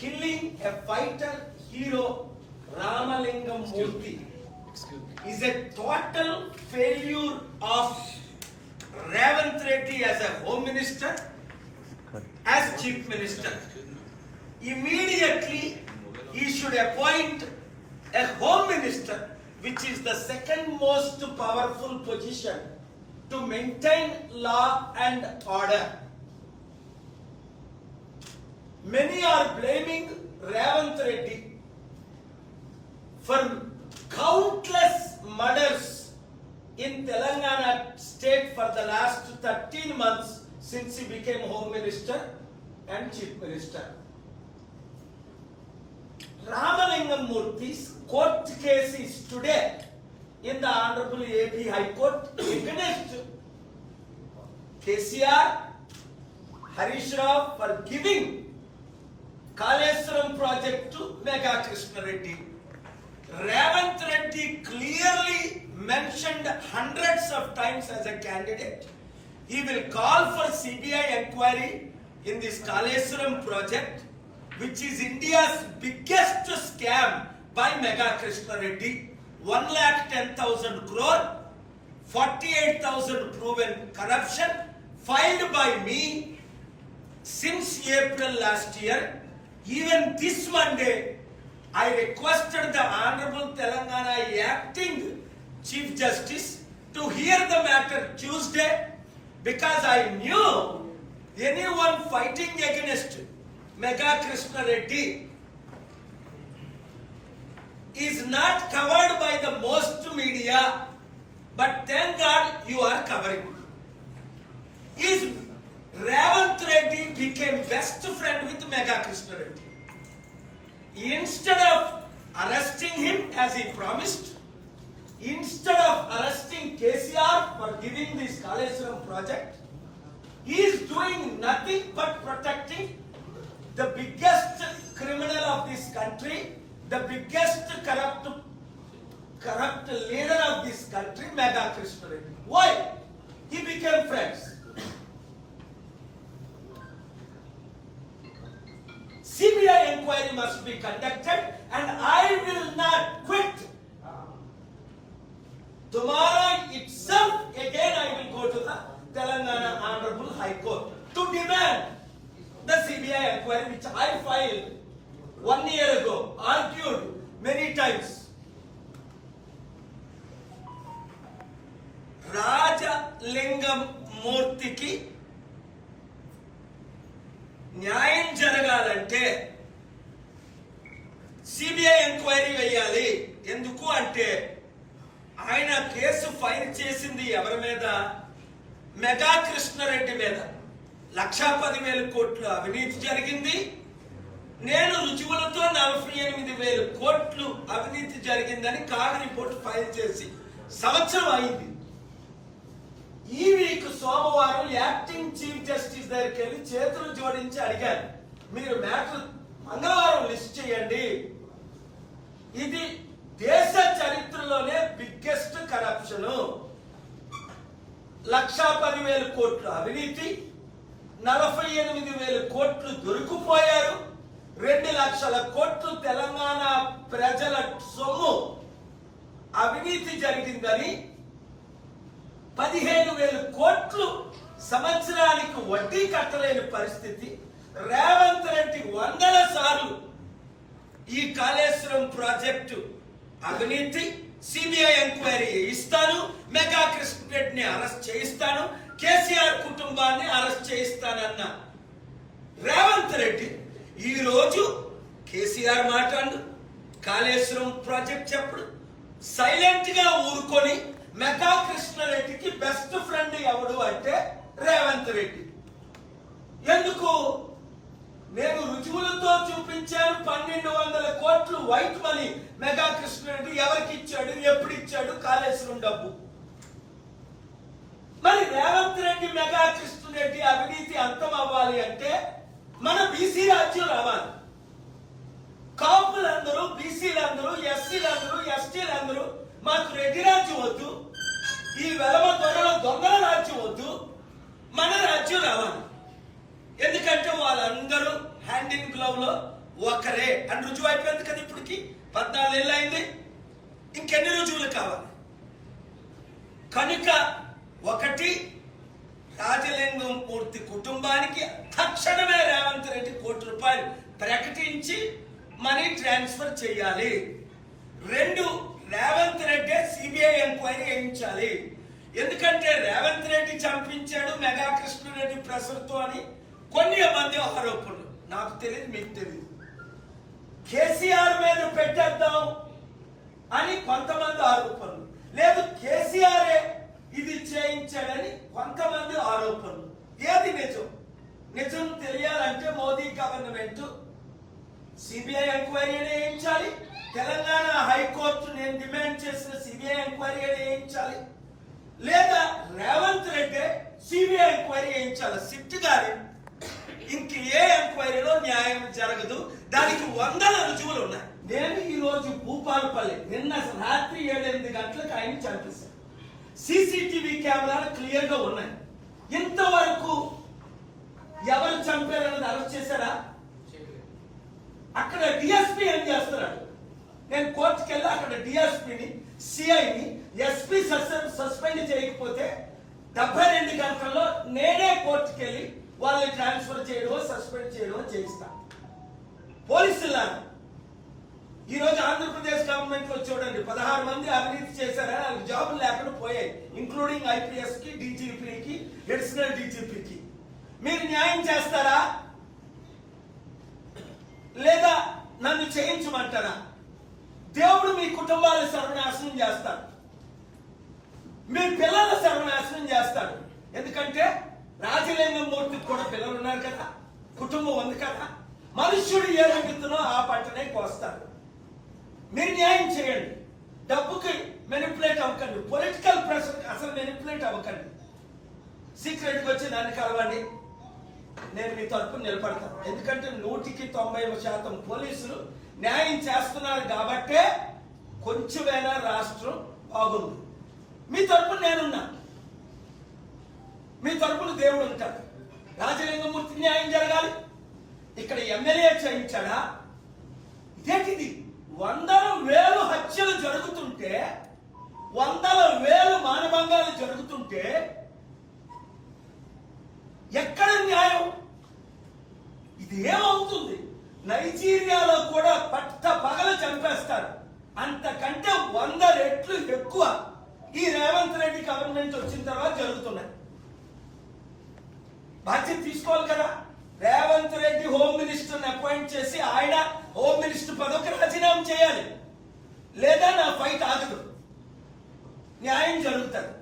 killing a fighter hero Ramalingam Murthy is a total failure of Ravant Reddy as a home minister, as chief minister. Immediately, he should appoint a home minister, which is the second most powerful position to maintain law and order. Many are blaming Ravant Reddy for countless murders in Telangana state for the last 13 months since he became home minister and chief minister. Ramalingam Murthy's court case is today in the Honorable AP High Court against KCR, Harish Rao for giving To Mega Krishna Reddy. Ravant Reddy clearly mentioned hundreds of times as a candidate. He will call for CBI inquiry in this Kaleswaram project, which is India's biggest scam by Mega Krishna Reddy. 1 lakh 10,000 crore, 48,000 proven corruption filed by me since April last year, even this Monday, I requested the Honorable Telangana Acting Chief Justice to hear the matter Tuesday because I knew anyone fighting against Mega Krishna Reddy is not covered by the most media, but thank God you are covering. Is Ravant Reddy became best friend with Mega Krishna Reddy. Instead of arresting him as he promised, instead of arresting KCR for giving this Kaleswaram project, he is doing nothing but protecting the biggest criminal of this country, the biggest corrupt, corrupt leader of this country, Krishna Why? He became friends. inquiry must be conducted and I will not quit. Tomorrow itself, again I will go to the Telangana Honorable High Court to demand the CBI inquiry which I filed one year ago, argued many times. Rajalingam మూర్తికి న్యాయం జరగాలంటే CBI enquiry వేయాలి. ఎందుకు అంటే ఆయన case file చేసింది ఎవరి మీద? Mega Krishna Reddy మీద. లక్షా పదివేల కోట్లు అవినీతి జరిగింది. నేను రుజువులతో నలభై ఎనిమిది వేల కోట్లు అవినీతి జరిగిందని కాగ రిపోర్ట్ ఫైల్ చేసి సంవత్సరం అయింది. ఈ వీక్ సోమవారం యాక్టింగ్ చీఫ్ జస్టిస్ దగ్గరికి వెళ్ళి చేతులు జోడించి అడిగారు. మీరు మ్యాటర్ మంగళవారం లిస్ట్ చేయండి. ఇది దేశ చరిత్రలోనే బిగ్గెస్ట్ కరప్షన్ లక్షా పదివేల కోట్లు అవినీతి నలభై ఎనిమిది వేల కోట్లు దొరికిపోయారు రెండు లక్షల కోట్లు తెలంగాణ ప్రజల సొమ్ము అవినీతి జరిగిందని పదిహేను వేల కోట్లు సంవత్సరానికి వడ్డీ కట్టలేని పరిస్థితి. రేవంత్ రెడ్డి వందల సార్లు ఈ కాళేశ్వరం ప్రాజెక్టు అవినీతి సిబిఐ ఎంక్వైరీ ఇస్తాను మెగా కృష్ణరెడ్డిని అరెస్ట్ చేయిస్తాను కేసీఆర్ కుటుంబాన్ని అరెస్ట్ చేయిస్తానన్న రేవంత్ రెడ్డి ఈరోజు కేసీఆర్ మాట్లాడు కాళేశ్వరం ప్రాజెక్ట్ చెప్పుడు సైలెంట్గా ఊరుకొని మెగా కృష్ణారెడ్డికి బెస్ట్ ఫ్రెండ్ ఎవడు అంటే రేవంత్ రెడ్డి. ఎందుకు? నేను రుజువులతో చూపించాను పన్నెండు వందల కోట్లు వైట్ మనీ. మెగా కృష్ణుడు ఎవరికి ఇచ్చాడు? ఎప్పుడు ఇచ్చాడు? కాళేశ్వరం డబ్బు. మరి రేవంత్ రెడ్డి మెగా కృష్ణురెడ్డి అవినీతి అంతం అవ్వాలి అంటే మన బీసీ రాజ్యం రావాలి. కాపులందరూ బీసీలందరూ ఎస్సీలందరూ ఎస్టీలందరూ మాకు రెడ్డి రాజ్యం వద్దు. ఈ వెలమ దొరల దొంగల రాజ్యం వద్దు. మన రాజ్యం రావాలి. ఎందుకంటే వాళ్ళందరూ హ్యాండ్ ఇన్ గ్లవ్లో ఒకరే. అని రుజువు అయిపోయింది కదా ఇప్పటికి? పద్నాలుగేళ్ళు అయింది. ఇంకెన్ని రుజువులు కావాలి? కనుక ఒకటి రాజలింగం పూర్తి కుటుంబానికి తక్షణమే రేవంత్ రెడ్డి కోటి రూపాయలు ప్రకటించి మనీ ట్రాన్స్ఫర్ చేయాలి. రెండు రేవంత్ రెడ్డి సిబిఐ ఎంక్వైరీ వేయించాలి ఎందుకంటే రేవంత్ రెడ్డి చంపించాడు మెగా కృష్ణారెడ్డి ప్రసరుతో అని కొన్ని మంది ఆరోపణలు. నాకు తెలియదు మీకు తెలియదు కేసీఆర్ మీద పెట్టేద్దాం అని కొంతమంది ఆరోపణలు. లేదు కేసీఆరే ఇది చేయించాడని కొంతమంది ఆరోపణలు. ఏది నిజం? నిజం తెలియాలంటే మోదీ గవర్నమెంట్ సిబిఐ ఎంక్వైరీ వేయించాలి తెలంగాణ హైకోర్టు నేను డిమాండ్ చేసిన సిబిఐ ఎంక్వైరీ వేయించాలి లేదా రేవంత్ రెడ్డి సిబిఐ ఎంక్వైరీ వేయించాలి సిట్ గారి ఇంక ఏ ఎంక్వైరీలో న్యాయం జరగదు. దానికి వందల రుజువులు ఉన్నాయి. నేను ఈరోజు భూపాలపల్లి నిన్న రాత్రి ఏడెనిమిది గంటలకు ఆయన చంపేశాను సీసీటీవీ కెమెరాలు క్లియర్గా ఉన్నాయి. ఇంతవరకు ఎవరు చంపారన్నది అరెస్ట్ చేశారా? అక్కడ డిఎస్పీ ఏం చేస్తున్నాడు? నేను కోర్టుకి వెళ్ళి అక్కడ డిఎస్పీని సిఐని ఎస్పీ సస్పెండ్ చేయకపోతే డెబ్బై రెండు గంటల్లో నేనే కోర్టుకి వెళ్ళి వాళ్ళని ట్రాన్స్ఫర్ చేయడమో సస్పెండ్ చేయడమో చేయిస్తా. పోలీసులారా ఈరోజు ఆంధ్రప్రదేశ్ గవర్నమెంట్లో చూడండి పదహారు మంది అవినీతి చేశారని వాళ్ళకి జాబులు లేకుండా పోయాయి ఇంక్లూడింగ్ ఐపీఎస్కి డీజీపీకి అడిషనల్ డీజీపీకి. మీరు న్యాయం చేస్తారా? లేదా నన్ను చేయించమంటారా? దేవుడు మీ కుటుంబాల సర్వనాశనం చేస్తాడు. మీ పిల్లల సర్వనాశనం చేస్తాడు. ఎందుకంటే రాజలింగమూర్తికి కూడా పిల్లలు ఉన్నారు కదా కుటుంబం ఉంది కదా మనుష్యుడు ఏ విత్తునో ఆ పంటనే కోస్తారు. మీరు న్యాయం చేయండి. డబ్బుకి మెనిపులేట్ అవ్వకండి. పొలిటికల్ ప్రెషర్కి అసలు మెనిపులేట్ అవ్వకండి. సీక్రెట్కి వచ్చి నన్ను కలవండి. నేను మీ తరపున నిలబడతాను. ఎందుకంటే నూటికి తొంభై శాతం పోలీసులు న్యాయం చేస్తున్నారు కాబట్టే కొంచెమైనా రాష్ట్రం బాగుంది. మీ తరపున నేనున్నా. దేవుడు ఉంటాడు. రాజలింగమూర్తి న్యాయం జరగాలి. ఇక్కడ ఎమ్మెల్యే చేయించాడా? ఇదేంటిది? వందల వేలు హత్యలు జరుగుతుంటే వందల వేలు మానభంగాలు జరుగుతుంటే ఎక్కడ న్యాయం? ఇది ఏమవుతుంది నైజీరియాలో కూడా పట్ట పగలు చంపేస్తారు. అంతకంటే వంద రెట్లు ఎక్కువ ఈ రేవంత్ రెడ్డి గవర్నమెంట్ వచ్చిన తర్వాత జరుగుతున్నాయి. బాధ్యత తీసుకోవాలి కదా. రేవంత్ రెడ్డి హోమ్ మినిస్టర్ని అపాయింట్ చేసి ఆయన హోమ్ మినిస్టర్ పదవికి రాజీనామా చేయాలి. లేదా నా ఫైట్ ఆగదు. న్యాయం జరుగుతుంది.